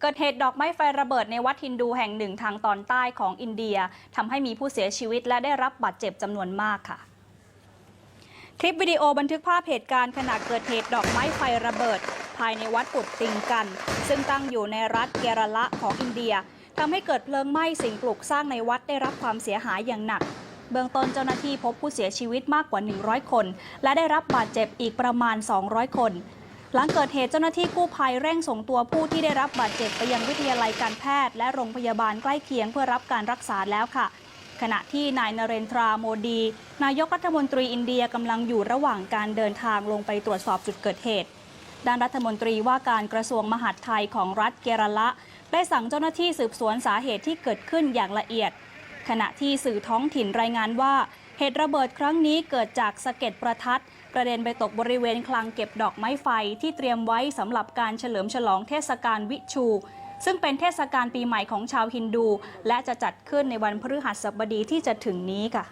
เกิดเหตุดอกไม้ไฟระเบิดในวัดฮินดูแห่งหนึ่งทางตอนใต้ของอินเดียทำให้มีผู้เสียชีวิตและได้รับบาดเจ็บจำนวนมากค่ะ คลิปวิดีโอบันทึกภาพเหตุการณ์ขณะเกิดเหตุดอกไม้ไฟระเบิด ภายในวัดปุตติงกัน ซึ่งตั้งอยู่ในรัฐเกรละของอินเดียทำให้เกิดเพลิงไหม้สิ่งปลูกสร้างในวัดได้รับความเสียหายอย่างหนัก เบื้องต้นเจ้าหน้าที่พบผู้เสียชีวิตมากกว่า 100 คน และได้รับบาดเจ็บอีกประมาณ 200 คน หลังเกิดเหตุเจ้าหน้าที่กู้ภัยเร่งส่งตัวผู้ที่ได้รับบาดเจ็บไปยังวิทยาลัยการแพทย์ และโรงพยาบาลใกล้เคียงเพื่อรับการรักษาแล้วค่ะ ขณะที่นายนเรนทราโมดี นายกรัฐมนตรีอินเดียกำลังอยู่ระหว่างการเดินทางลงไปตรวจสอบจุดเกิดเหตุ ด้านรัฐมนตรีว่าการกระทรวงมหาดไทยของรัฐเกรละ ได้สั่งเจ้าหน้าที่สืบสวนสาเหตุที่เกิดขึ้นอย่างละเอียด ขณะที่สื่อท้องถิ่นรายงานว่า เหตุระเบิดครั้งนี้เกิดจากสะเก็ดประทัดกระเด็นไปตกบริเวณคลังเก็บดอกไม้ไฟที่เตรียมไว้สำหรับการเฉลิมฉลองเทศกาลวิชู ซึ่งเป็นเทศกาลปีใหม่ของชาวฮินดู และจะจัดขึ้นในวันพฤหัสบดีที่จะถึงนี้ค่ะ